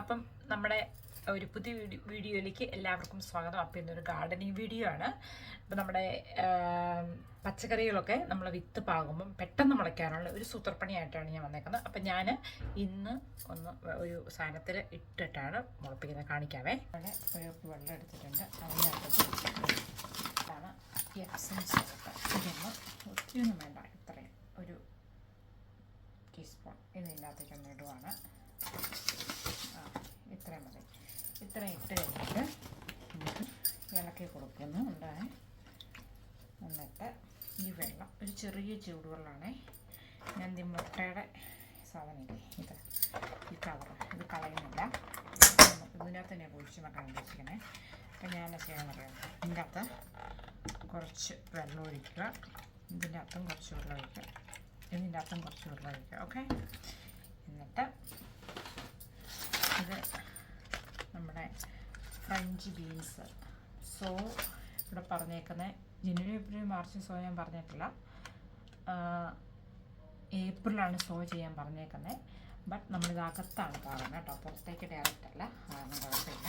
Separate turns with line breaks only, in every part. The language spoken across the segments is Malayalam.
അപ്പം നമ്മുടെ ഒരു പുതിയ വീഡിയോ വീഡിയോയിലേക്ക് എല്ലാവർക്കും സ്വാഗതം. അപ്പം ഇന്നൊരു ഗാർഡനിങ് വീഡിയോ ആണ്. അപ്പം നമ്മുടെ പച്ചക്കറികളൊക്കെ നമ്മൾ വിത്ത് പാകുമ്പം പെട്ടെന്ന് മുളയ്ക്കാനുള്ള ഒരു സൂത്രപ്പണിയായിട്ടാണ് ഞാൻ വന്നേക്കുന്നത്. അപ്പം ഞാൻ ഇന്ന് ഒന്ന് ഒരു സാധനത്തിൽ ഇട്ടിട്ടാണ് മുളപ്പിക്കുന്നത് കാണിക്കാവേ. അവിടെ ഒരു വെള്ളം എടുത്തിട്ടുണ്ട്. അതിനകത്ത് ഇതാണ് എപ്സം സോപ്പ് ഇതൊന്ന് ഒത്തിരിയൊന്നും വേണ്ട. ഇത്രയും ഒരു ടീസ്പൂൺ ഇതിനകത്തേക്ക് ഒന്ന് ഇടുവാണ്. ഇത്രയും മതി. ഇത്രയും ഇട്ട് കഴിഞ്ഞിട്ട് ഇളക്കി കൊടുക്കുന്നു. ഉണ്ടായി എന്നിട്ട് ഈ വെള്ളം ഒരു ചെറിയ ചൂടുവെള്ളമാണേ ഞാൻ ഈ മുട്ടയുടെ സാധനമില്ലേ ഇത് ഈ കവർ ഇത് കളയുന്നില്ല. ഇതിനകത്ത് തന്നെ കുഴിച്ച് വെക്കാൻ ഉദ്ദേശിക്കണേ അപ്പം ഞാൻ എന്നാ ചെയ്യാൻ അറിയാം? ഇതിന്റെ അകത്ത് കുറച്ച് വെള്ളം ഒഴിക്കുക. ഇതിന്റെ അകത്തും കുറച്ച് വെള്ളം ഒഴിക്കുക. ഇതിന്റെ അകത്തും കുറച്ച് വെള്ളം ഒഴിക്കുക ഓക്കെ? എന്നിട്ട് ഇത് നമ്മുടെ ഫ്രഞ്ച് ബീൻസ് സോ ഇവിടെ പറഞ്ഞേക്കുന്നത് ജനുവരി ഫെബ്രുവരി മാർച്ച് സോ ഞാൻ പറഞ്ഞിട്ടില്ല ഏപ്രിലാണ് സോ ചെയ്യാൻ പറഞ്ഞേക്കുന്നത് ബട്ട് നമ്മളിത് അകത്താണ് പാടുന്നത് കേട്ടോ. പുറത്തേക്ക് ഡയറക്റ്റ് അല്ല. അതൊന്നും കുഴപ്പമില്ല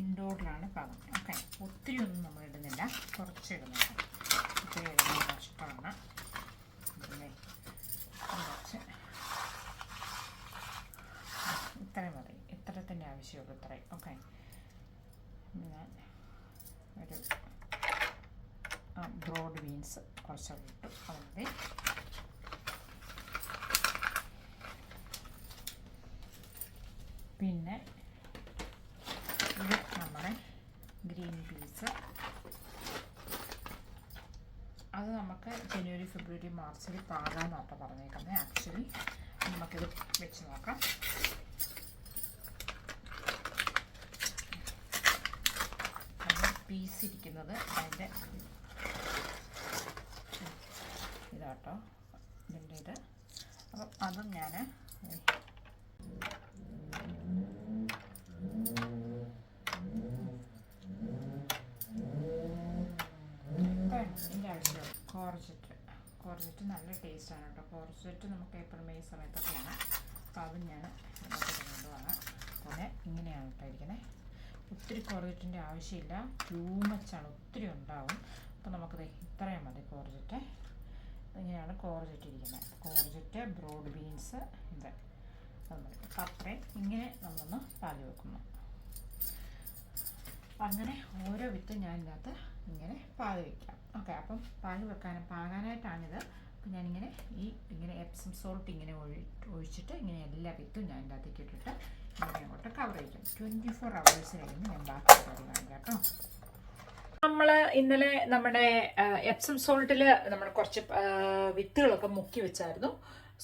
ഇൻഡോറിലാണ് പാടുന്നത് ഓക്കെ ഒത്തിരി ഒന്നും നമ്മൾ ഇടുന്നില്ല. കുറച്ച് ഇടുന്നുണ്ട് ഒത്തിരി ഇടുന്നത് കഷ്ടമാണ് പിന്നെ കുറച്ച് ഇത്രയും മതി ഇത്രത്തിന്റെ ആവശ്യമുള്ളൂ ഇത്രയും ഓക്കെ ഞാൻ ഒരു ബ്രോഡ് ബീൻസ് കുറച്ച് ഇട്ടു അത് പിന്നെ ഇത് നമ്മുടെ ഗ്രീൻ പീസ് അത് നമുക്ക് ജനുവരി ഫെബ്രുവരി മാർച്ചിൽ പാകാന്നാട്ടോ പറഞ്ഞേക്കുന്നത് ആക്ച്വലി നമുക്കിത് വെച്ച് നോക്കാം അത് പീസ് ഇരിക്കുന്നത് അതിന്റെ ഇതാട്ടോ. ഇതിന്റെ ഇത്. അപ്പം അതും ഞാൻ ഇതിന്റെ ആവശ്യം നല്ല ടേസ്റ്റാണ് കേട്ടോ. കോർജറ്റ് നമുക്ക് ഏപ്രിൽ മെയ് സമയത്തൊക്കെയാണ്. അപ്പോൾ അതും ഞാൻ കൊണ്ടുപോകാം പിന്നെ ഇങ്ങനെയാണ് കേട്ടോ ഇരിക്കുന്നത്. ഒത്തിരി കോർജറ്റിന്റെ ആവശ്യമില്ല. ടൂ മച്ചാണ് ഒത്തിരി ഉണ്ടാവും. അപ്പോൾ നമുക്കത് ഇത്രയും മതി കോർജറ്റ് ഇങ്ങനെയാണ് കോർജറ്റ് ഇരിക്കുന്നത്. കോർജറ്റ് ബ്രോഡ് ബീൻസ് ഇത്. അപ്പം അത്രയും ഇങ്ങനെ നമ്മളൊന്ന് പാകി വെക്കുന്നു. അങ്ങനെ ഓരോ വിത്ത് ഞാൻ ഇതിനകത്ത് ഇങ്ങനെ പാകി വയ്ക്കാം ഓക്കെ അപ്പം പാകി വെക്കാൻ പാകാനായിട്ടാണിത്. അപ്പം ഞാനിങ്ങനെ ഈ ഇങ്ങനെ എപ്സം സോൾട്ട് ഇങ്ങനെ ഒഴി ഒഴിച്ചിട്ട് ഇങ്ങനെ എല്ലാ വിത്തും ഞാൻ ഇതിനകത്തേക്ക് ഇട്ടിട്ട് അങ്ങോട്ട് കവർ ചെയ്യും. ട്വന്റി ഫോർ അവേഴ്സ് ഞാൻ ബാക്കി പരിപാടി കേട്ടോ. നമ്മൾ ഇന്നലെ നമ്മുടെ എപ്സം സോൾട്ടിൽ നമ്മൾ കുറച്ച് വിത്തുകളൊക്കെ മുക്കി വെച്ചായിരുന്നു.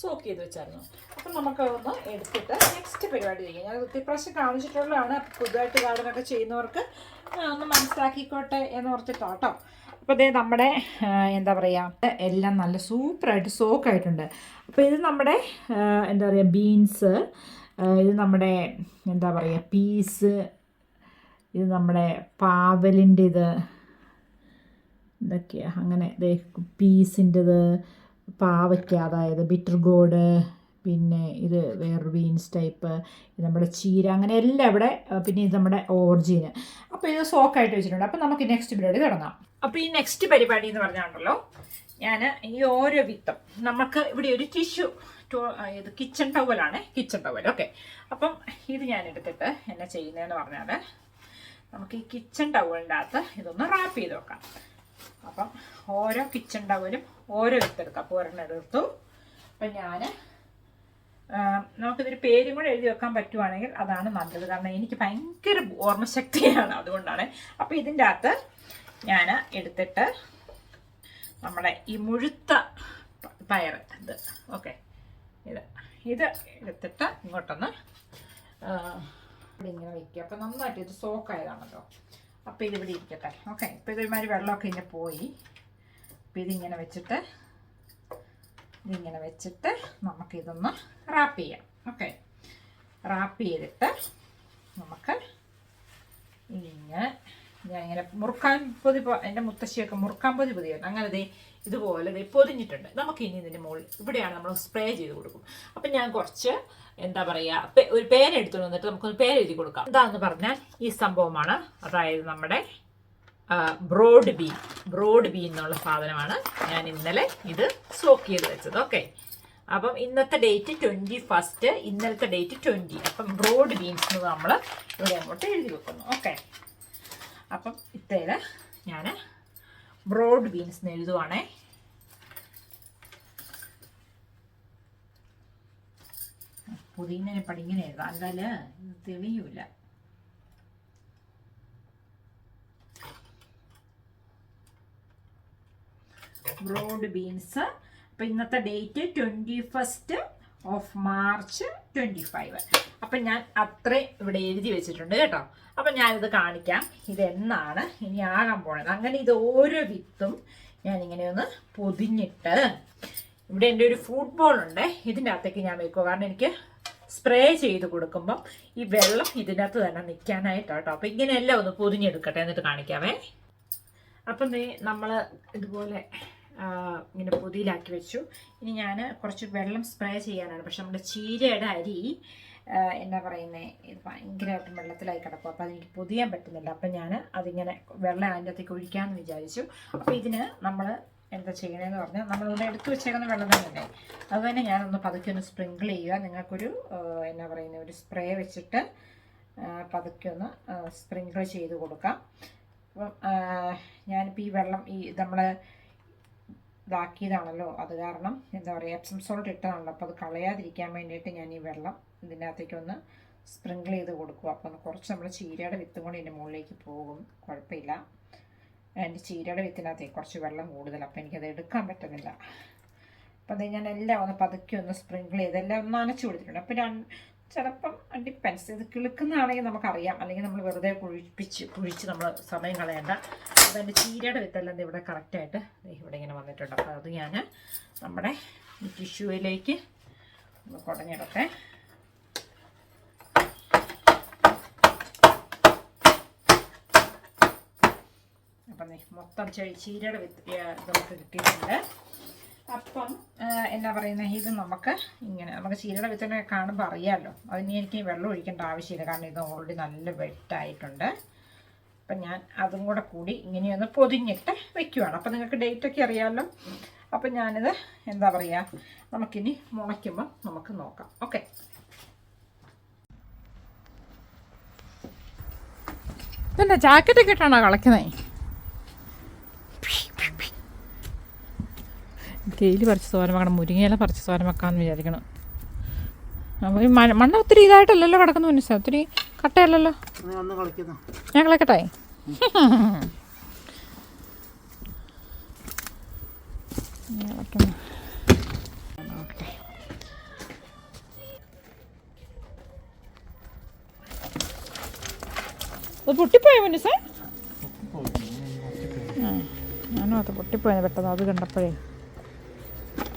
സോക്ക് ചെയ്ത് വെച്ചായിരുന്നു. അപ്പം നമുക്ക് ഒന്ന് എടുത്തിട്ട് നെക്സ്റ്റ് പരിപാടി ചെയ്യാം. ഞാൻ ഒത്തിരി പ്രാവശ്യം കാണിച്ചിട്ടുള്ളതാണ്. പുതുതായിട്ട് ഗാർഡനൊക്കെ ചെയ്യുന്നവർക്ക് ഒന്ന് മനസ്സിലാക്കിക്കോട്ടെ എന്ന് ഓർത്തിട്ടോ കേട്ടോ. അപ്പോൾ ഇതേ നമ്മുടെ എന്താ പറയുക എല്ലാം നല്ല സൂപ്പറായിട്ട് സോക്കായിട്ടുണ്ട് അപ്പോൾ ഇത് നമ്മുടെ എന്താ പറയുക ബീൻസ് ഇത് നമ്മുടെ എന്താ പറയുക പീസ് ഇത് നമ്മുടെ പാവലിന്റെ ഇത് ഇതൊക്കെയാ. അങ്ങനെ പീസിന്റെത് പാവയ്ക്ക അതായത് ബിറ്റർ ഗോഡ് പിന്നെ ഇത് വേറൊരു ബീൻസ് ടൈപ്പ് നമ്മുടെ ചീര അങ്ങനെ എല്ലാം ഇവിടെ പിന്നെ ഇത് നമ്മുടെ ഓർജിന്. അപ്പോൾ ഇത് സോക്കായിട്ട് വെച്ചിട്ടുണ്ട്. അപ്പോൾ നമുക്ക് നെക്സ്റ്റ് പരിപാടി തുടങ്ങാം. അപ്പോൾ ഈ നെക്സ്റ്റ് പരിപാടി എന്ന് പറഞ്ഞാണല്ലോ ഞാൻ ഈ ഓരോ വിത്തം നമുക്ക് ഇവിടെ ഒരു ടിഷ്യൂ ഇത് കിച്ചൺ ടവലാണ് കിച്ചൺ ടവൽ ഓക്കെ അപ്പം ഇത് ഞാൻ എടുത്തിട്ട് എന്നാ ചെയ്യുന്നതെന്ന് പറഞ്ഞാൽ നമുക്ക് ഈ കിച്ചൺ ടവലിന്റെ അകത്ത് ഇതൊന്ന് റാപ്പ് ചെയ്ത് വെക്കാം. അപ്പം ഓരോ കിച്ചൺ ടവലും ഓരോ എടുത്തെടുക്കാം. അപ്പോൾ ഒരെണ്ണം എടുത്തു. അപ്പം ഞാൻ നമുക്കിതൊരു പേരും കൂടെ എഴുതി വെക്കാൻ പറ്റുവാണെങ്കിൽ അതാണ് നല്ലത്. കാരണം എനിക്ക് ഭയങ്കര ഓർമ്മശക്തിയാണ് അതുകൊണ്ടാണ്. അപ്പോൾ ഇതിന്റെ അകത്ത് ഞാൻ എടുത്തിട്ട് നമ്മുടെ ഈ മുഴുത്ത പയർ ഇത്. ഓക്കെ ഇത്. ഇത് എടുത്തിട്ട് ഇങ്ങോട്ടൊന്ന് ഇങ്ങനെ വയ്ക്കുക അപ്പോൾ നന്നായിട്ട് ഇത് സോക്കായതാണല്ലോ അപ്പോൾ ഇതിവിടെ ഇരിക്കട്ടെ. ഓക്കെ ഇപ്പോൾ ഇതൊരുമാതിരി വെള്ളമൊക്കെ ഇങ്ങനെ പോയി. അപ്പോൾ ഇതിങ്ങനെ വെച്ചിട്ട് ഇതിങ്ങനെ വെച്ചിട്ട് നമുക്കിതൊന്ന് റാപ്പ് ചെയ്യാം. ഓക്കെ റാപ്പ് ചെയ്തിട്ട് നമുക്ക് ഇങ്ങനെ ഞാൻ ഇങ്ങനെ മുറുക്കാൻ പൊതി എന്റെ മുത്തശ്ശിയൊക്കെ മുറുക്കാൻ പൊതി പൊതിയായിരുന്നു. അങ്ങനെ ദേ ഇതുപോലെ ദേ പൊതിഞ്ഞിട്ടുണ്ട്. നമുക്ക് ഇനി ഇതിന്റെ മുകളിൽ ഇവിടെയാണ് നമ്മൾ സ്പ്രേ ചെയ്ത് കൊടുക്കും. അപ്പം ഞാൻ കുറച്ച് എന്താ പറയുക ഒരു പേന എടുത്തുകൊണ്ട് വന്നിട്ട് നമുക്കൊന്ന് എഴുതി കൊടുക്കാം. എന്താണെന്ന് പറഞ്ഞാൽ ഈ സംഭവമാണ്. അതായത് നമ്മുടെ ബ്രോഡ് ബീൻ ബ്രോഡ് ബീൻ എന്നുള്ള സാധനമാണ് ഞാൻ ഇന്നലെ ഇത് സോക്ക് ചെയ്ത് വെച്ചത്. ഓക്കെ അപ്പം ഇന്നത്തെ ഡേറ്റ് ട്വന്റി ഫസ്റ്റ് ഇന്നലത്തെ ഡേറ്റ് ട്വന്റി അപ്പം ബ്രോഡ് ബീൻസ് നമ്മൾ ഇവിടെ അങ്ങോട്ട് എഴുതി വെക്കുന്നു. ഓക്കെ അപ്പം ഇത്തേൽ ഞാൻ ബ്രോഡ് ബീൻസ് എന്ന് എഴുതുവാണേ. പുതിനെ പടിങ്ങനെ എഴുതാം. അല്ല തെളിയൂല. ബ്രോഡ് ബീൻസ് അപ്പം ഇന്നത്തെ date twenty first of March twenty five അപ്പം ഞാൻ അത്രയും ഇവിടെ എഴുതി വെച്ചിട്ടുണ്ട് കേട്ടോ. അപ്പം ഞാനിത് കാണിക്കാം. ഇതെന്നാണ് ഇനി ആകാൻ പോണത്. അങ്ങനെ ഇത് ഓരോ വിത്തും ഞാൻ ഇങ്ങനെ ഒന്ന് പൊതിഞ്ഞിട്ട് ഇവിടെ എന്റെ ഒരു ഫുട്ബോൾ ഉണ്ട്. ഇതിന്റെ അകത്തേക്ക് ഞാൻ വെക്കുക കാരണം എനിക്ക് സ്പ്രേ ചെയ്ത് കൊടുക്കുമ്പം ഈ വെള്ളം ഇതിനകത്ത് തന്നെ നിൽക്കാനായിട്ടാണ് കേട്ടോ അപ്പം ഇങ്ങനെയെല്ലാം ഒന്ന് പൊതിഞ്ഞെടുക്കട്ടെ എന്നിട്ട് കാണിക്കാമേ അപ്പം നീ നമ്മൾ ഇതുപോലെ ഇങ്ങനെ പൊതിയിലാക്കി വെച്ചു. ഇനി ഞാൻ കുറച്ച് വെള്ളം സ്പ്രേ ചെയ്യാനാണ്. പക്ഷെ നമ്മുടെ ചീരയുടെ അരി എന്നാ പറയുന്നത് ഇത് ഭയങ്കരമായിട്ട് വെള്ളത്തിലായി കിടക്കും. അപ്പോൾ അതെനിക്ക് പൊതിയാൻ പറ്റുന്നില്ല. അപ്പം ഞാൻ അതിങ്ങനെ വെള്ളം അതിന്റെ അകത്തേക്ക് ഒഴിക്കാമെന്ന് വിചാരിച്ചു. അപ്പോൾ ഇതിന് നമ്മൾ എന്താ ചെയ്യണമെന്ന് പറഞ്ഞാൽ നമ്മളിവിടെ എടുത്തു വെച്ചേക്കുന്ന വെള്ളം തന്നെയല്ലേ? അത് തന്നെ ഞാനൊന്ന് പതുക്കെ ഒന്ന് സ്പ്രിങ്കിൾ ചെയ്യുക. നിങ്ങൾക്കൊരു എന്നാ പറയുന്നത് ഒരു സ്പ്രേ വെച്ചിട്ട് പതുക്കെ ഒന്ന് സ്പ്രിങ്കിൾ ചെയ്ത് കൊടുക്കാം. അപ്പം ഞാനിപ്പോൾ ഈ വെള്ളം ഈ നമ്മൾ ഇതാക്കിയതാണല്ലോ. അത് കാരണം എന്താ പറയുക എപ്സം സോൾട്ട് ഇട്ടതാണല്ലോ. അപ്പോൾ അത് കളയാതിരിക്കാൻ വേണ്ടിയിട്ട് ഞാൻ ഈ വെള്ളം ഇതിന്റെ അകത്തേക്ക് ഒന്ന് സ്പ്രിങ്കിൾ ചെയ്ത് കൊടുക്കും. അപ്പോൾ ഒന്ന് കുറച്ച് നമ്മൾ ചീരയുടെ വിത്തും കൂടി ഇതിന്റെ മുകളിലേക്ക് പോകും. കുഴപ്പമില്ല. എന്റെ ചീരയുടെ വിത്തിനകത്തേക്ക് കുറച്ച് വെള്ളം കൂടുതൽ. അപ്പോൾ എനിക്കത് എടുക്കാൻ പറ്റുന്നില്ല. അപ്പോൾ അത് ഞാൻ എല്ലാം ഒന്ന് പതുക്കി ഒന്ന് സ്പ്രിങ്കിൾ ചെയ്ത് എല്ലാം ഒന്ന് നനച്ച് കൊടുത്തിട്ടുണ്ട്. അപ്പോൾ രണ്ട് ചിലപ്പം ഡിപ്പെൻസ് ഇത് കിളുക്കുന്നതാണെങ്കിൽ നമുക്കറിയാം. അല്ലെങ്കിൽ നമ്മൾ വെറുതെ കുഴിപ്പിച്ച് കുഴിച്ച് നമ്മൾ സമയം കളയണ്ട. എന്റെ ചീരയുടെ വിത്തെല്ലാം ഇവിടെ കറക്റ്റായിട്ട് ഇവിടെ ഇങ്ങനെ വന്നിട്ടുണ്ട്. അപ്പോൾ അത് ഞാൻ നമ്മുടെ ടിഷ്യൂയിലേക്ക് കുടഞ്ഞെടുക്കെ അപ്പം മൊത്തം ചീരയുടെ വിത്ത് നമുക്ക് കിട്ടിയിട്ടുണ്ട്. അപ്പം എന്നാ പറയുന്നത് ഇത് നമുക്ക് ഇങ്ങനെ നമുക്ക് ചീരയുടെ വിത്തനെ കാണുമ്പോൾ അറിയാമല്ലോ അതിന് എനിക്ക് വെള്ളം ഒഴിക്കേണ്ട ആവശ്യമില്ല. കാരണം ഇത് ഓൾറെഡി നല്ല വെട്ടായിട്ടുണ്ട് അപ്പം ഞാൻ അതും കൂടെ കൂടി ഇങ്ങനെയൊന്ന് പൊതിഞ്ഞിട്ട് വെക്കുവാണ്. അപ്പം നിങ്ങൾക്ക് ഡേറ്റ് ഒക്കെ അറിയാമല്ലോ അപ്പം ഞാനിത് എന്താ പറയുക നമുക്കിനി മുളയ്ക്കുമ്പോൾ നമുക്ക് നോക്കാം. ഓക്കെ പിന്നെ ജാക്കറ്റൊക്കെ ഇട്ടാണോ കളയ്ക്കുന്നത് കെയിൽ പറിച്ച് തോരൻ വെക്കണം മുരിങ്ങയില പറിച്ച് തോരൻ വെക്കാമെന്ന് വിചാരിക്കണം. അപ്പോൾ ഈ മഴ മണ്ണ് ഒത്തിരി ഇതായിട്ടല്ലല്ലോ കിടക്കുന്നു മനുഷ്യ ഒത്തിരി കട്ടയല്ലല്ലോ? ഞാൻ കളിക്കട്ടെ? പൊട്ടിപ്പോയ ആ ഞാനും അത് പൊട്ടിപ്പോയത് പെട്ടെന്ന് അത് കണ്ടപ്പോഴേ.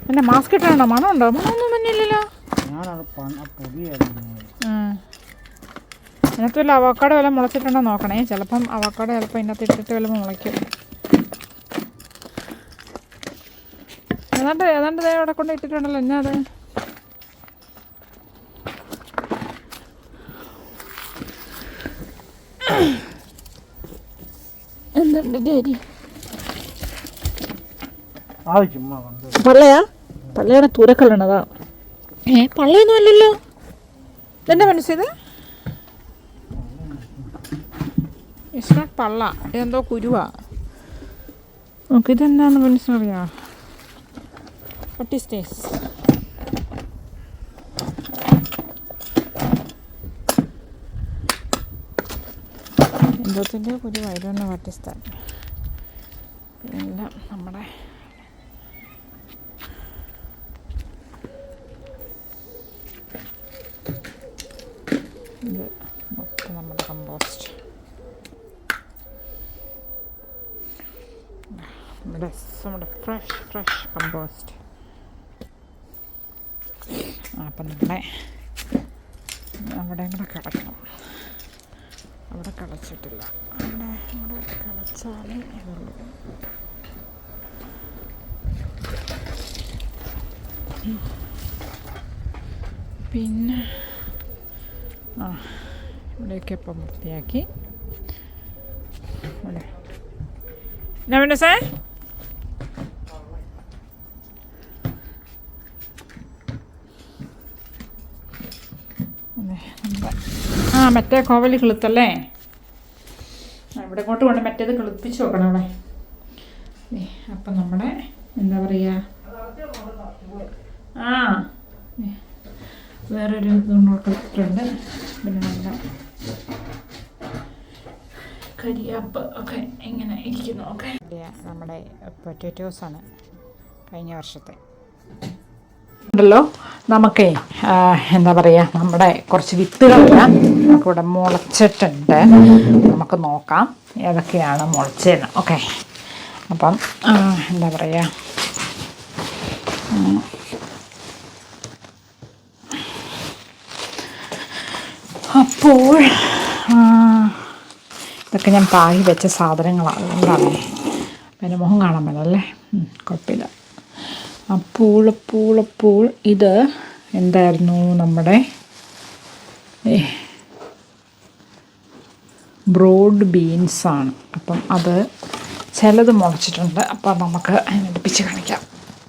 പിന്നെ മാസ്ക് ഇട്ടാണോ മണമുണ്ടോ? മണമൊന്നും മഞ്ഞില്ലല്ലോ എനിക്ക് വല്ല അവക്കാട് വല്ല മുളച്ചിട്ടുണ്ടോ നോക്കണേ? ചിലപ്പം അവക്കാട് ചിലപ്പോൾ ഇതിനകത്ത് ഇട്ടിട്ട് വല്ല മുളയ്ക്കും. ഏതാണ്ട് ഏതാണ്ട് ദേ അവിടെ കൊണ്ട് ഇട്ടിട്ടുണ്ടല്ലോ. എന്നാ അത്? എന്തുണ്ട് ഡേരി പറയാ പള്ളയാണ് തൂരക്കല്ലണതാ ഏ പള്ളയൊന്നും അല്ലല്ലോ. ഇതെന്നെ മനസ്സിത് ഇറ്റ്സ് നോട്ട് പള്ള ഇതെന്തോ കുരുവാ. നമുക്ക് ഇതെന്താന്ന് മനസ്സിലറിയാ വട്ട് ഈസ് ടേസ് എന്തോത്തിന്റെ കുരുവായിരുന്നു വാട്ട് ഈസ് ദാറ്റ് എല്ലാം നമ്മുടെ ഇത് മൊത്തം നമ്മുടെ കമ്പോസ്റ്റ് നമ്മുടെ നമ്മുടെ ഫ്രഷ് കമ്പോസ്റ്റ് അപ്പം നമ്മളെ അവിടെയും കൂടെ കിടക്കണം. അവിടെ കളച്ചിട്ടില്ല അവിടെ അവിടെ കളച്ചാലേ ഇതുള്ളൂ പിന്നെ ആ ഇവിടെയൊക്കെ ഇപ്പം വൃത്തിയാക്കി. ഇവിടെ എന്നാ പിന്നെ സാർ അതെ, നമ്മുടെ- ആ മറ്റേ കോവലി കിളുത്തല്ലേ? ഇവിടെ കൊണ്ട് കൊണ്ട് മറ്റേത് കിളുപ്പിച്ച് നോക്കണം അവിടെ. അപ്പം നമ്മുടെ എന്താ പറയുക ആ വേറൊരു ഇതുകൊണ്ടിട്ടുണ്ട് പിന്നെ നമ്മുടെ കരിയാപ്പ് ഒക്കെ ഇങ്ങനെ ഇരിക്കുന്നു ഓക്കെ? നമ്മുടെ പൊറ്ററ്റോസാണ് കഴിഞ്ഞ വർഷത്തെ. ഉണ്ടല്ലോ. നമുക്കേ എന്താ പറയുക നമ്മുടെ കുറച്ച് വിത്തുകളെല്ലാം നമുക്കിവിടെ മുളച്ചിട്ടുണ്ട്. നമുക്ക് നോക്കാം ഏതൊക്കെയാണ് മുളച്ചതെന്ന് ഓക്കെ. അപ്പം എന്താ പറയുക. അപ്പോൾ ഇതൊക്കെ ഞാൻ പാകി വെച്ച സാധനങ്ങളാണ് അതുകൊണ്ടാണ്. പിന്നെ മുഖം കാണാൻ പറ്റില്ല അല്ലേ? കുഴപ്പമില്ല. അപ്പോൾ അപ്പോൾ അപ്പോൾ ഇത് എന്തായിരുന്നു നമ്മുടെ ബ്രോഡ് ബീൻസാണ് അപ്പം അത് ചിലത് മുളച്ചിട്ടുണ്ട്. അപ്പം നമുക്ക് അതിനടുപ്പിച്ച് കാണിക്കാം.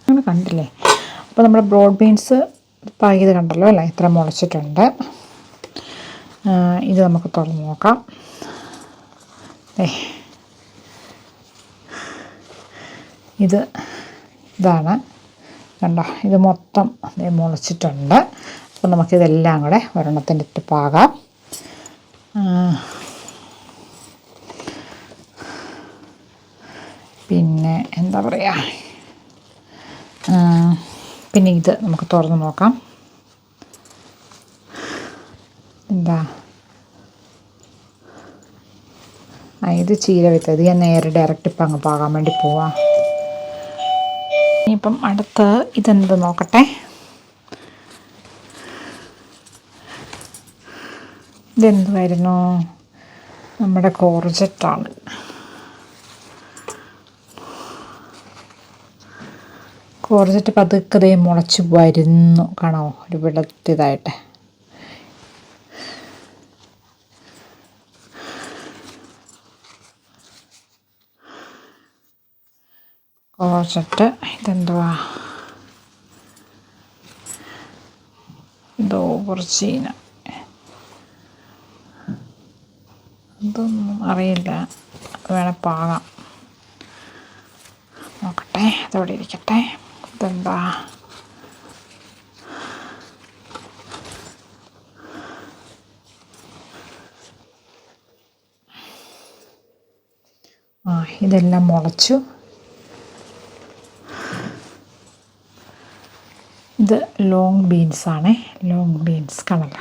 നിങ്ങൾ കണ്ടില്ലേ? അപ്പോൾ നമ്മുടെ ബ്രോഡ് ബീൻസ് പാകിയത് കണ്ടല്ലോ അല്ലേ? ഇത്ര മുളച്ചിട്ടുണ്ട്. ഇത് നമുക്ക് തുറന്ന് നോക്കാം. ഏ ഇത് ഇതാണ്. കണ്ടോ ഇത് മൊത്തം മുളച്ചിട്ടുണ്ട്. അപ്പോൾ നമുക്കിതെല്ലാം കൂടെ ഒരെണ്ണത്തിന്റെ ഇട്ട് പാകാം. പിന്നെ എന്താ പറയുക പിന്നെ ഇത് നമുക്ക് തുറന്ന് നോക്കാം. എന്താ? ആ ഇത് ചീര വിത്ത് ഇത് ഞാൻ നേരെ ഡയറക്റ്റ് ഇപ്പം അങ്ങ് പാകാൻ വേണ്ടി പോവാം. ഇനിയിപ്പം അടുത്ത് ഇതെന്ത് നോക്കട്ടെ? ഇതെന്തുമായിരുന്നു നമ്മുടെ കോർജറ്റാണ്. കോർജറ്റ് പതുക്കെ മുളച്ചു വരുന്നു. കാണാമോ ഒരു വെളുത്തിതായിട്ട്. കോർജറ്റ് ഇതെന്തുവാ? ഇതോ ഇതൊന്നും അറിയില്ല. വേണേൽ പാകാം. നോക്കട്ടെ അതോടെ ഇരിക്കട്ടെ. ഇതെന്താ? ആ ഇതെല്ലാം മുളച്ചു. ഇത് ലോങ് ബീൻസ് ആണ്. ലോങ് ബീൻസ് കണല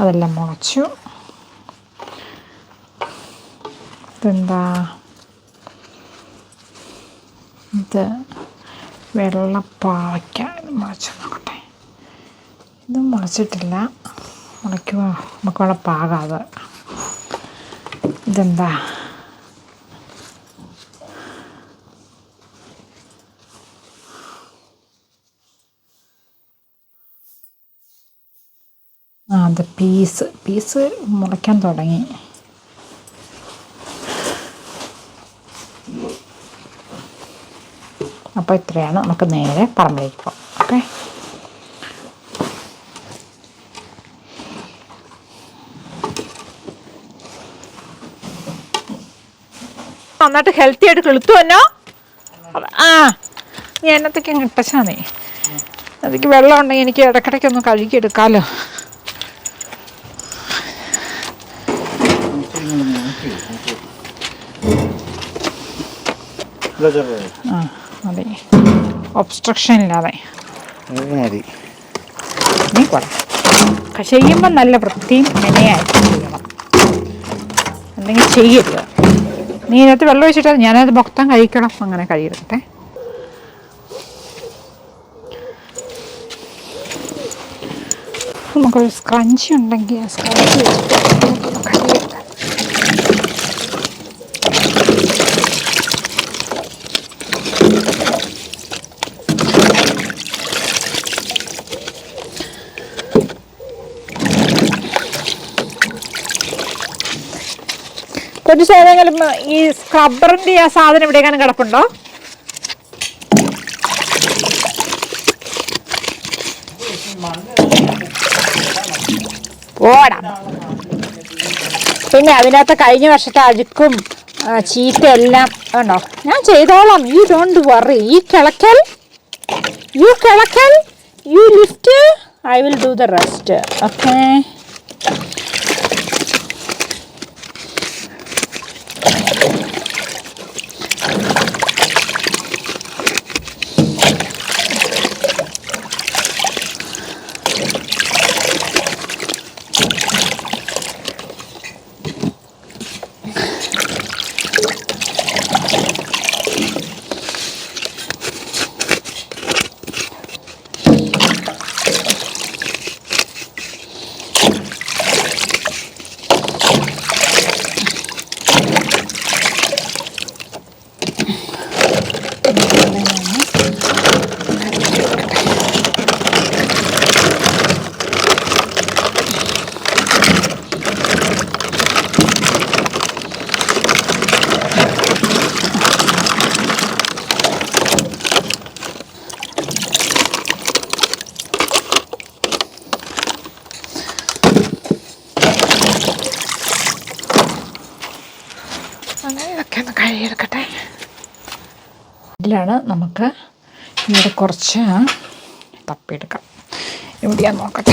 അതെല്ലാം മുളച്ചു. ഇതെന്താ? ഇത് വെള്ളപ്പാവയ്ക്ക മുളച്ചു നോക്കട്ടെ. ഇത് മുളച്ചിട്ടില്ല. മുളയ്ക്കുമോ നമുക്ക് വേണം പാകാതെ. ഇതെന്താ ആ അത് പീസ് പീസ് മുളയ്ക്കാൻ തുടങ്ങി. അപ്പോൾ ഇത്രയാണ് നമുക്ക് നേരെ പറമ്പിലേക്ക് പോകാം. ഓക്കെ? നന്നായിട്ട് ഹെൽത്തി ആയിട്ട് കിളുത്തു തന്നോ ആ ഞാൻ എന്നത്തേക്ക് അങ്ങ് ഇട്ടച്ചാ നീ അതിക്ക് വെള്ളം ഉണ്ടെങ്കിൽ എനിക്ക് ഇടയ്ക്കിടയ്ക്കൊന്ന് കഴുകിയെടുക്കാമല്ലോ ആ ഒബ്സ്ട്രക്ഷൻ ഇല്ലാതെ.
മതി
നീ കൂടെ ചെയ്യുമ്പം നല്ല വൃത്തിയും മെനയായിട്ട് ചെയ്യണം. എന്തെങ്കിലും ചെയ്യരുത്. നീ ഇതിനകത്ത് വെള്ളം ഒഴിച്ചിട്ട് ഞാനത് മൊത്തം കഴിക്കണം. അങ്ങനെ കഴിയട്ടെ നമുക്കൊരു സ്ക്രഞ്ചി ഉണ്ടെങ്കിൽ ആ സ്ക്രഞ്ചി വെച്ചിട്ട് കൊച്ചു ഏതെങ്കിലും ഈ സ്ക്രബ്ബറിന്റെ ആ സാധനം എവിടെയെങ്കിലും കിടപ്പുണ്ടോ? ഓടാ. പിന്നെ അതിനകത്ത് കഴിഞ്ഞ വർഷത്തെ അഴുക്കും എല്ലാം ഉണ്ടോ? ഞാൻ ചെയ്തോളാം. യു ഡോണ്ട് വറി ഈ കിളക്കൽ you കിളക്കൽ you lift I will do the rest okay അങ്ങനെ ഇതൊക്കെ ഒന്ന് കഴുകിയെടുക്കട്ടെ ഇതിലാണ് നമുക്ക് ഇവിടെ കുറച്ച് തപ്പിയെടുക്കാം എവിടെയാ നോക്കട്ടെ.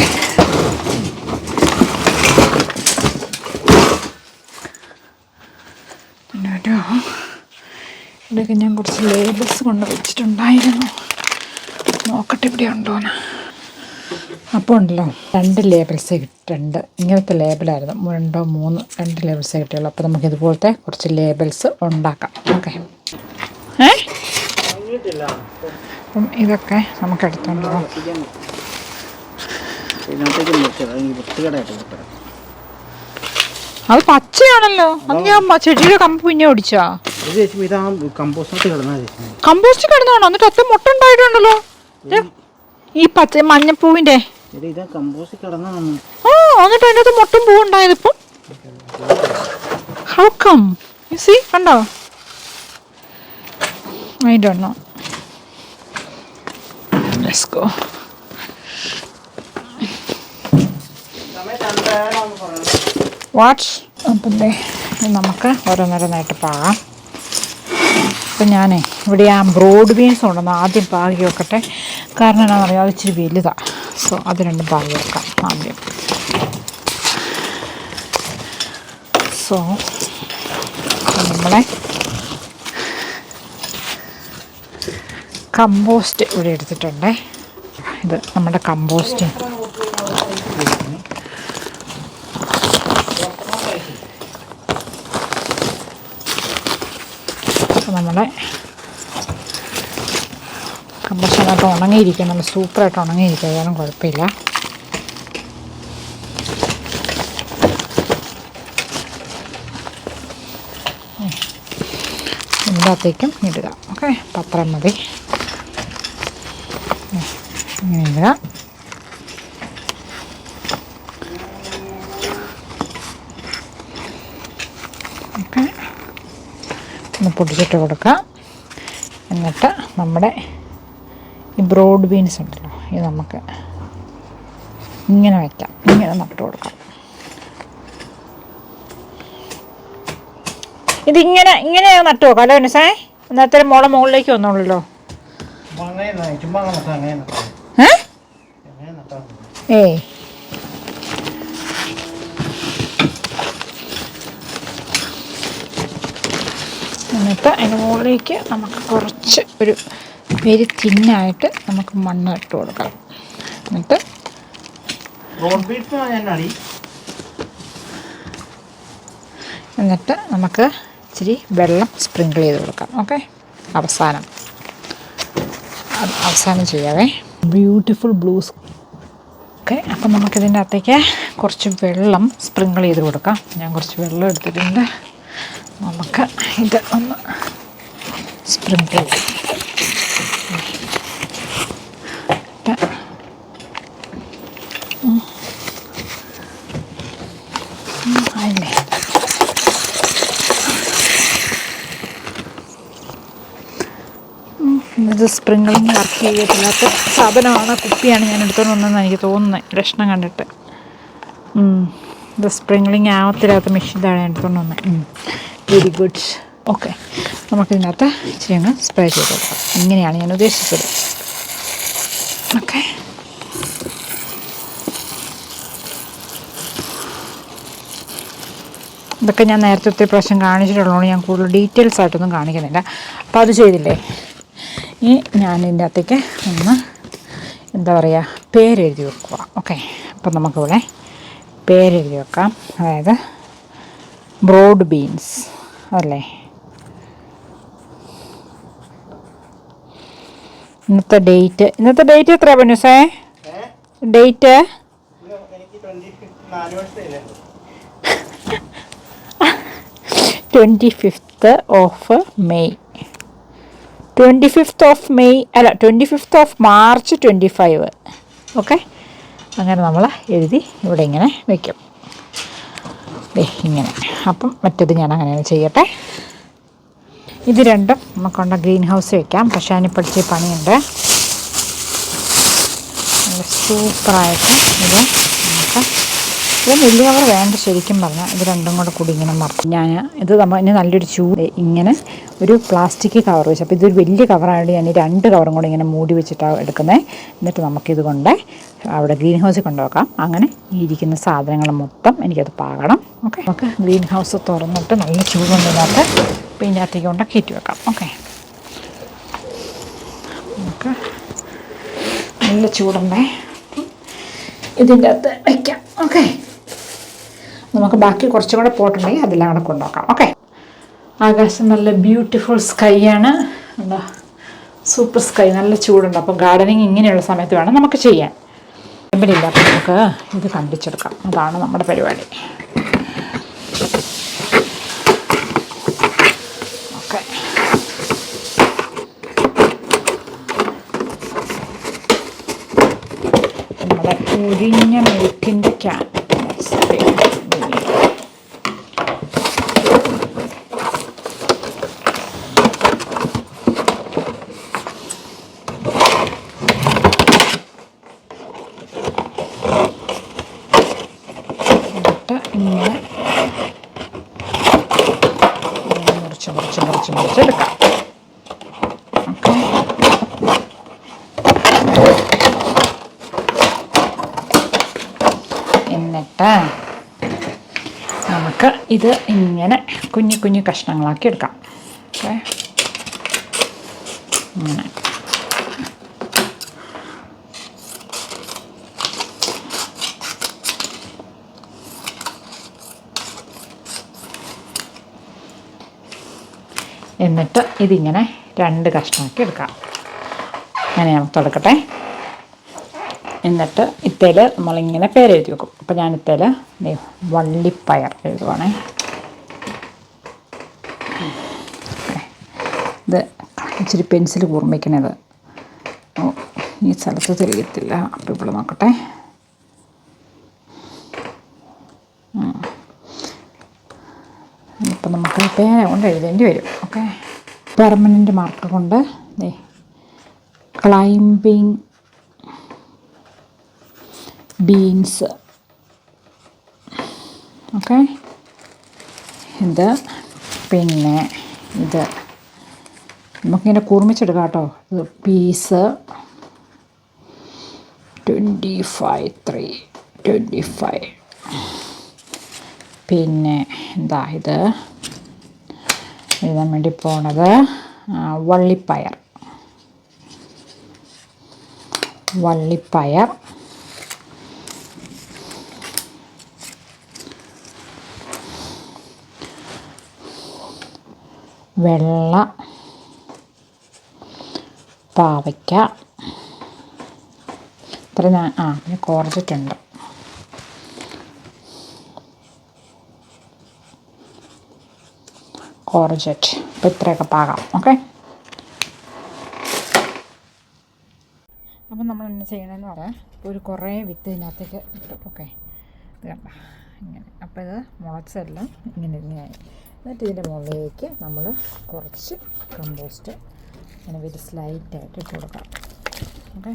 ഇവിടെയൊക്കെ ഞാൻ കുറച്ച് ലേബിൾസ് കൊണ്ട് വെച്ചിട്ടുണ്ടായിരുന്നു. നോക്കട്ടെ ഇവിടെ ഉണ്ടോന്ന് അപ്പോൾ ഉണ്ടല്ലോ രണ്ട് ലേബൽസ് കിട്ടുന്നുണ്ട് ഇങ്ങനത്തെ ലേബലായിരുന്നു രണ്ടോ മൂന്ന് രണ്ട് ലേബിൾസേ കിട്ടിയുള്ളൂ. അപ്പോൾ നമുക്ക് ഇതുപോലത്തെ കുറച്ച് ലേബൽസ് ഉണ്ടാക്കാം. ഓക്കെ. അപ്പം ഇതൊക്കെ നമുക്ക് എടുത്തോണ്ട് പോകാം അത് പച്ചയാണല്ലോ. അത് ഞാൻ ചെടിയുടെ കമ്പ് പിന്നെ
ഓടിച്ചാ?
കമ്പോസ്റ്റ് കിടന്നാണോ എന്നിട്ട് അത്ര മുട്ട ഉണ്ടായിട്ടുണ്ടല്ലോ. ഈ പച്ച മഞ്ഞപ്പൂവിന്റെ ഓ എന്നിട്ട് അതിന്റെ അകത്ത് മുട്ടും പൂവും ഉണ്ടായത് ഇപ്പം. ഹൗ കം സി കണ്ടോ? ഐ ഡോ നോ ലെറ്റ്സ് വാട്ട്സ് അപ്പം നമുക്ക് ഓരോന്നോരോന്നായിട്ട് പാകാം അപ്പം ഞാനേ ഇവിടെ ആ ബ്രോഡ് ബീൻസ് ഉണ്ടെന്ന് ആദ്യം പാകി വെക്കട്ടെ. കാരണം എന്താണെന്ന് അറിയാം അത് ഇച്ചിരി വലുതാണ് സോ അത് രണ്ടും പാകി വെക്കാം ആദ്യം. സോ നമ്മളെ കമ്പോസ്റ്റ് ഇവിടെ എടുത്തിട്ടുണ്ട്. ഇത് നമ്മുടെ കമ്പോസ്റ്റ്. നമ്മുടെ കമ്പോസ്റ്റ് കമ്പോസ്റ്റിനകത്ത് ഉണങ്ങിയിരിക്കും നമ്മൾ സൂപ്പറായിട്ട് ഉണങ്ങിയിരിക്കും അതൊന്നും കുഴപ്പമില്ല. ഇതിനകത്തേക്കും ഇടുക. ഓക്കെ? പത്രം മതി. ഇങ്ങനെ ഇടുക ഒന്ന് പൊടിച്ചിട്ട് കൊടുക്കാം. എന്നിട്ട് നമ്മുടെ ഈ ബ്രോഡ് ബീൻസ് ഉണ്ടല്ലോ ഇത് നമുക്ക് ഇങ്ങനെ വയ്ക്കാം ഇങ്ങനെ നട്ട് കൊടുക്കാം. ഇതിങ്ങനെ ഇങ്ങനെ നട്ടു നോക്കാം അല്ലേ മിസ്സേ അന്നേരത്തെ മോളെ മുകളിലേക്ക് വന്നോളൂല്ലോ.
ചുമ്മാ.
ഏയ് എന്നിട്ട് അതിന്റെ മുകളിലേക്ക് നമുക്ക് കുറച്ച് ഒരു വെരി തിന്നായിട്ട് നമുക്ക് മണ്ണ് ഇട്ട് കൊടുക്കാം. എന്നിട്ട് എന്നിട്ട് നമുക്ക് ഇച്ചിരി വെള്ളം സ്പ്രിങ്കിൾ ചെയ്ത് കൊടുക്കാം. ഓക്കെ? അവസാനം. അവസാനം ചെയ്യാവേ. ബ്യൂട്ടിഫുൾ ബ്ലൂസ് ഓക്കെ അപ്പം നമുക്കിതിന്റെ അകത്തേക്ക് കുറച്ച് വെള്ളം സ്പ്രിങ്കിൾ ചെയ്ത് കൊടുക്കാം. ഞാൻ കുറച്ച് വെള്ളം എടുത്തിട്ടുണ്ട്. നമുക്ക് ഇത് ഒന്ന് സ്പ്രിങ്കിൾ ചെയ്യാം എന്നിട്ട് ഉം. ഉം, അതില്ലേ സ്പ്രിംഗ്ലിങ് വർക്ക് ചെയ്തിട്ടില്ലാത്ത സാധനമാണ് കുപ്പിയാണ് ഞാൻ എടുത്തോണ്ട് വന്നതെന്ന് എനിക്ക് തോന്നുന്നത് ലക്ഷണം കണ്ടിട്ട്. ഇത് സ്പ്രിങ്ങളിങ് ആവത്തില്ലാത്ത മെഷീനാണ് ഞാൻ എടുത്തോണ്ട് വന്നത് വെരി ഗുഡ് ഓക്കെ നമുക്കിതിനകത്ത് ഇച്ചിരി അങ്ങ് സ്പ്രേ ചെയ്ത് കൊടുക്കാം. ഇങ്ങനെയാണ് ഞാൻ ഉദ്ദേശിച്ചത്. ഓക്കെ ഇതൊക്കെ ഞാൻ നേരത്തെ ഒത്തിരി പ്രാവശ്യം കാണിച്ചിട്ടുള്ളതുകൊണ്ട് ഞാൻ കൂടുതൽ ഡീറ്റെയിൽസ് ആയിട്ടൊന്നും കാണിക്കുന്നില്ല. അപ്പോൾ അത് ചെയ്തില്ലേ? ഈ ഞാൻ ഇതിന്റെ അകത്തേക്ക് ഒന്ന് എന്താ പറയുക പേരെഴുതി വെക്കുക. ഓക്കെ അപ്പം നമുക്കിവിടെ പേരെഴുതി വെക്കാം. അതായത് ബ്രോഡ് ബീൻസ് അല്ലേ? ഇന്നത്തെ ഡേറ്റ് ഇന്നത്തെ ഡേറ്റ് എത്രയാണ്
ഏഹ്
date
twenty fifth
of May twenty fifth of May അല്ല twenty fifth of March twenty five okay അങ്ങനെ നമ്മൾ എഴുതി ഇവിടെ ഇങ്ങനെ വയ്ക്കും ഇങ്ങനെ. അപ്പം മറ്റത് ഞാൻ അങ്ങനെ ചെയ്യട്ടെ. ഇത് രണ്ടും നമുക്കുണ്ട ഗ്രീൻ ഹൗസ് വെക്കാം. പക്ഷേ അതിന് പഠിച്ച പണിയുണ്ട്. സൂപ്പറായിട്ട് ഇത് നമുക്ക് ഇത് നെല്ല് കവർ വേണ്ട ശരിക്കും പറഞ്ഞാൽ ഇത് രണ്ടും കൂടെ കൂടി ഇങ്ങനെ മറക്കും. ഞാൻ ഇത് നമ്മൾ ഇനി നല്ലൊരു ചൂട് ഇങ്ങനെ ഒരു പ്ലാസ്റ്റിക് കവർ വെച്ച്. അപ്പോൾ ഇതൊരു വലിയ കവറായതുകൊണ്ട് ഞാൻ രണ്ട് കവറും കൂടെ ഇങ്ങനെ മൂടി വെച്ചിട്ടാണ് എടുക്കുന്നത് എന്നിട്ട് നമുക്കിത് കൊണ്ട് അവിടെ ഗ്രീൻ ഹൗസിൽ കൊണ്ടുവെക്കാം അങ്ങനെ ഈ ഇരിക്കുന്ന സാധനങ്ങൾ മൊത്തം എനിക്കത് പാകണം. ഓക്കെ? നമുക്ക് ഗ്രീൻ ഹൗസ് തുറന്നിട്ട് നല്ല ചൂടുണ്ടതിനകത്ത് അപ്പോൾ ഇതിനകത്തേക്ക് കൊണ്ട് കയറ്റി വെക്കാം. ഓക്കെ? നമുക്ക് നല്ല ചൂടുണ്ടേ. ഇതിന്റെ അകത്ത് വയ്ക്കാം ഓക്കെ? നമുക്ക് ബാക്കി കുറച്ചും കൂടെ പോട്ടുണ്ടെങ്കിൽ അതെല്ലാം കൂടെ കൊണ്ടുപോക്കാം ഓക്കെ ആകാശം നല്ല ബ്യൂട്ടിഫുൾ സ്കൈ ആണ്. എന്താ? സൂപ്പർ സ്കൈ നല്ല ചൂടുണ്ട്. അപ്പോൾ ഗാർഡനിങ് ഇങ്ങനെയുള്ള സമയത്ത് വേണം നമുക്ക് ചെയ്യാൻ. ഇല്ല അപ്പോൾ നമുക്ക് ഇത് കണ്ടിച്ചെടുക്കാം. അതാണ് നമ്മുടെ പരിപാടി. ഓക്കെ നമ്മുടെ ഒരിഞ്ഞ മെഴുക്കിന്റെ ക്യാൻ എന്നിട്ട് ഇങ്ങനെ ഇങ്ങനെ മുറിച്ച് മുറിച്ച് മുറിച്ച് മുറിച്ചെടുക്കാം ഓക്കെ എന്നിട്ട് നമുക്ക് ഇത് ഇങ്ങനെ കുഞ്ഞു കുഞ്ഞു കഷ്ണങ്ങളാക്കി എടുക്കാം. ഓക്കേ. ഇങ്ങനെ. എന്നിട്ട് ഇതിങ്ങനെ രണ്ട് കഷ്ണമാക്കി എടുക്കാം. അങ്ങനെ നമുക്ക് തുടക്കട്ടെ. എന്നിട്ട് ഇത്തേൽ നമ്മളിങ്ങനെ പേരെഴുതി വെക്കും. അപ്പോൾ ഞാൻ ഇത്തേൽ വള്ളിപ്പയർ എഴുതുവാണേ. ഇത് ഇച്ചിരി പെൻസിൽ കൂർമ്മിക്കണത് ഓ ഈ സ്ഥലത്ത് തെളിയത്തില്ല. അപ്പോൾ ഇവിടെ നോക്കട്ടെ. ഇപ്പം നമുക്ക് പേന കൊണ്ട് എഴുതേണ്ടി വരും. ഓക്കെ. പെർമനന്റ് മാർക്കർ കൊണ്ട് ക്ലൈംബിങ് ബീൻസ് ഓക്കെ ഇത് പിന്നെ ഇത് നമുക്കിങ്ങനെ കൂർമ്മിച്ചെടുക്കാം കേട്ടോ. ഇത് peas twenty five three twenty five പിന്നെ എന്താ ഇത്? എഴുതാൻ വേണ്ടി പോണത് വള്ളിപ്പയർ. വള്ളിപ്പയർ. വെള്ള പാവയ്ക്ക. ഇത്ര ഞാൻ ആ പിന്നെ കുറച്ചിട്ടുണ്ട് കോർജറ്റ്. അപ്പോൾ ഇത്രയൊക്കെ പാകാം ഓക്കെ? അപ്പം നമ്മൾ എന്നാ ചെയ്യണമെന്ന് പറയാം. ഒരു കുറേ വിത്ത് ഇതിനകത്തേക്ക് ഇട്ടു ഓക്കെ? ഇത് കണ്ട ഇങ്ങനെ. അപ്പോൾ ഇത് മുളച്ചെല്ലാം ഇങ്ങനെ ഇങ്ങനെയായി എന്നിട്ട് ഇതിന്റെ മുകളിലേക്ക് നമ്മൾ കുറച്ച് കമ്പോസ്റ്റ് ഇങ്ങനെ വലിയ സ്ലൈറ്റായിട്ട് ഇട്ട് കൊടുക്കാം. ഓക്കെ?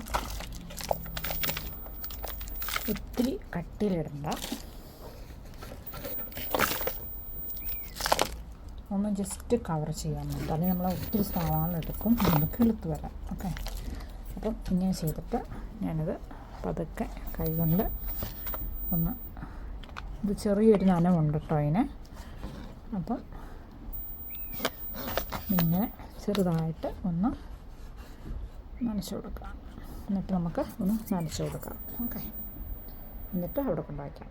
ഒത്തിരി കട്ടിയിലിടണ്ട. ഒന്ന് ജസ്റ്റ് കവർ ചെയ്യാൻ വേണ്ടി അല്ലെങ്കിൽ നമ്മൾ ഒത്തിരി സാധനങ്ങൾ എടുക്കും. നമുക്ക് കിളുത്ത് വരാം. ഓക്കെ? അപ്പം ഇങ്ങനെ ചെയ്തിട്ട് ഞാനിത് പതുക്കെ കൈകൊണ്ട് ഒന്ന് ഇത് ചെറിയൊരു നനമുണ്ട് കേട്ടോ അതിന്. അപ്പം ഇങ്ങനെ ചെറുതായിട്ട് ഒന്ന് നനച്ചു കൊടുക്കാം. എന്നിട്ട് നമുക്ക് ഒന്ന് നനച്ചു കൊടുക്കാം. ഓക്കെ. എന്നിട്ട് അവിടെ കൊണ്ടുവയ്ക്കാം.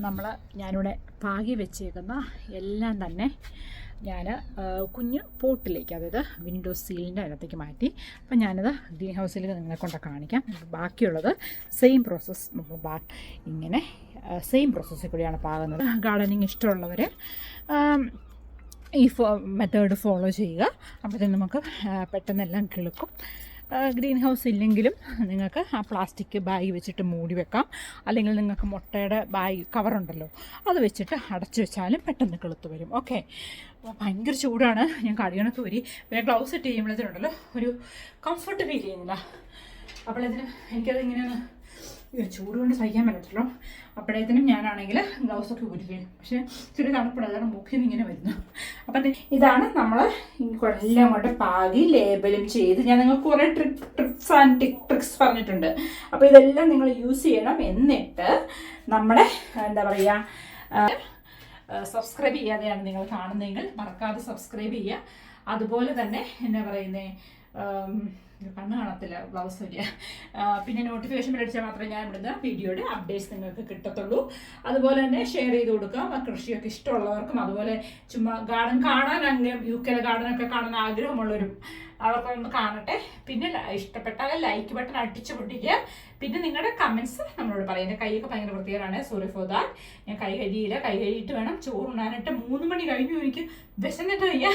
നമ്മൾ ഞാനിവിടെ പാകി വെച്ചേക്കുന്ന എല്ലാം തന്നെ ഞാൻ കുഞ്ഞ് പോട്ടിലേക്ക് അതായത് വിൻഡോ സീലിന്റെ അതിനകത്തേക്ക് മാറ്റി. അപ്പം ഞാനത് ഗ്രീൻ ഹൗസിൽ നിങ്ങളെ കൊണ്ട് കാണിക്കാം. ബാക്കിയുള്ളത് സെയിം പ്രോസസ്സ് നമ്മൾ ഇങ്ങനെ സെയിം പ്രോസസ്സിൽ കൂടിയാണ് പാകുന്നത്. ഗാർഡനിങ് ഇഷ്ടമുള്ളവർ ഈ മെത്തേഡ് ഫോളോ ചെയ്യുക. അപ്പോഴത്തേന് നമുക്ക് പെട്ടെന്നെല്ലാം കിളുക്കും. ഗ്രീൻ ഹൗസ് ഇല്ലെങ്കിലും നിങ്ങൾക്ക് ആ പ്ലാസ്റ്റിക് ബാഗ് വെച്ചിട്ട് മൂടി വെക്കാം. അല്ലെങ്കിൽ നിങ്ങൾക്ക് മുട്ടയുടെ ബാഗ് കവറുണ്ടല്ലോ അത് വെച്ചിട്ട് അടച്ചു വെച്ചാലും പെട്ടെന്ന് കിളുത്ത് വരും. ഓക്കെ അപ്പോൾ ഭയങ്കര ചൂടാണ്. ഞാൻ കടികണക്ക് വരി പിന്നെ ഗ്ലൗസ് ഇട്ട് ചെയ്യുമ്പോഴത്തേനുണ്ടല്ലോ ഒരു കംഫർട്ട് ഫീൽ ചെയ്യുന്നില്ല. അപ്പോൾ ഇതിന് എനിക്കത് ഇങ്ങനെ അയ്യോ, ചൂട് കൊണ്ട് സഹിക്കാൻ പറ്റത്തില്ലോ അപ്പോഴത്തേനും ഞാനാണെങ്കിൽ ഗ്ലൗസൊക്കെ ഊരില്ലേ പക്ഷേ ചെറിയ തണുപ്പിടാതെ കാരണം ഇങ്ങനെ വരുന്നു. അപ്പം ഇതാണ് നമ്മൾ എല്ലാം കൊണ്ട് പാകി ലേബലും ചെയ്ത്. ഞാൻ നിങ്ങൾക്ക് കുറേ trick tricks and tick tricks പറഞ്ഞിട്ടുണ്ട്. അപ്പോൾ ഇതെല്ലാം നിങ്ങൾ യൂസ് ചെയ്യണം എന്നിട്ട് നമ്മുടെ എന്താ പറയുക സബ്സ്ക്രൈബ് ചെയ്യാതെയാണ് നിങ്ങൾ കാണുന്നതെങ്കിൽ മറക്കാതെ സബ്സ്ക്രൈബ് ചെയ്യുക. അതുപോലെ തന്നെ എന്നാ പറയുന്നേ ഉം, കണ്ണ് കാണത്തില്ല ബ്ലൗസ് വരിക പിന്നെ നോട്ടിഫിക്കേഷൻ മേടിച്ചാൽ മാത്രമേ ഞാൻ ഇവിടുന്ന് വീഡിയോയുടെ അപ്ഡേറ്റ്സ് നിങ്ങൾക്ക് കിട്ടത്തുള്ളൂ. അതുപോലെ തന്നെ ഷെയർ ചെയ്ത് കൊടുക്കാം. കൃഷിയൊക്കെ ഇഷ്ടമുള്ളവർക്കും അതുപോലെ ചുമ്മാ ഗാർഡൻ കാണാൻ അങ്ങനെ യു ഗാർഡൻ ഗാർഡനൊക്കെ കാണാൻ ആഗ്രഹമുള്ളവരും അവർക്കൊന്ന് കാണട്ടെ. പിന്നെ ഇഷ്ടപ്പെട്ടാൽ ലൈക്ക് ബട്ടൺ അടിച്ചു പൊട്ടിക്കുക. പിന്നെ നിങ്ങളുടെ കമൻസ് നമ്മളോട് പറയാം. എന്റെ കൈയൊക്കെ ഭയങ്കര വൃത്തികേടാണ്. സോറി ഫോർ ദാറ്റ് ഞാൻ കൈ കഴിയില്ല കൈ കഴിയിട്ട് വേണം ചോറുണ്ണാനായിട്ട് മൂന്ന് മണി കഴിഞ്ഞു എനിക്ക് വിശന്നിട്ട് വയ്യ.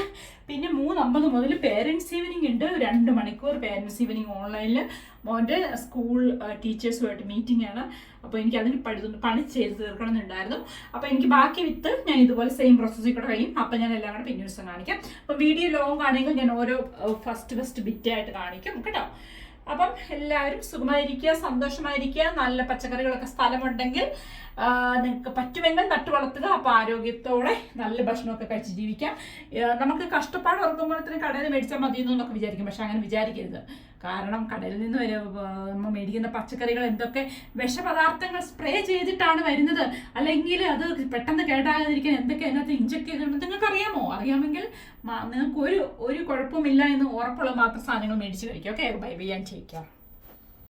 പിന്നെ മൂന്ന് അമ്പത് മുതൽ പേരൻസ് ഈവനിങ് ഉണ്ട്. രണ്ട് മണിക്കൂർ പേരൻസ് ഈവനിങ് ഓൺലൈനിൽ മോന്റെ സ്കൂൾ ടീച്ചേഴ്സുമായിട്ട് മീറ്റിംഗ് ആണ്. അപ്പോൾ എനിക്ക് അതിന് പണി പണി ചെയ്ത് തീർക്കണം എന്നുണ്ടായിരുന്നു അപ്പോൾ എനിക്ക് ബാക്കി വിത്ത് ഞാൻ ഇതുപോലെ സെയിം പ്രോസസ്സിൽ കൂടെ കഴിയും. അപ്പോൾ ഞാൻ എല്ലാം കൂടെ പിന്നീട് കാണിക്കാം. അപ്പോൾ വീഡിയോ ലോങ് ആണെങ്കിൽ ഞാൻ ഓരോ ഫസ്റ്റ് ഫസ്റ്റ് ബിറ്റായിട്ട് കാണിക്കും. കേട്ടോ? അപ്പം എല്ലാവരും സുഖമായിരിക്കുക സന്തോഷമായിരിക്കുക. നല്ല പച്ചക്കറികളൊക്കെ സ്ഥലമുണ്ടെങ്കിൽ നിങ്ങൾക്ക് പറ്റുമെങ്കിൽ നട്ടു വളർത്തുക അപ്പോൾ ആരോഗ്യത്തോടെ നല്ല ഭക്ഷണമൊക്കെ കഴിച്ച് ജീവിക്കാം. നമുക്ക് കഷ്ടപ്പാട് ഓർക്കുമ്പോഴത്തേനും കടയിൽ മേടിച്ചാൽ മതി എന്നൊക്കെ വിചാരിക്കും. പക്ഷെ അങ്ങനെ വിചാരിക്കരുത്. കാരണം കടയിൽ നിന്ന് നമ്മൾ മേടിക്കുന്ന പച്ചക്കറികൾ എന്തൊക്കെ വിഷപദാർത്ഥങ്ങൾ സ്പ്രേ ചെയ്തിട്ടാണ് വരുന്നത്. അല്ലെങ്കിൽ അത് പെട്ടെന്ന് കേടാകാതിരിക്കാൻ എന്തൊക്കെ അതിനകത്ത് ഇഞ്ചക്ട് ചെയ്തിട്ടുണ്ട്. നിങ്ങൾക്ക് അറിയാമോ? അറിയാമെങ്കിൽ നിങ്ങൾക്ക് ഒരു ഒരു കുഴപ്പമില്ല എന്ന് ഉറപ്പുള്ള മാത്രം സാധനങ്ങൾ മേടിച്ച് കഴിക്കും ഓക്കെ ബൈ ബൈ ഞാൻ ചെയ്യിക്കാം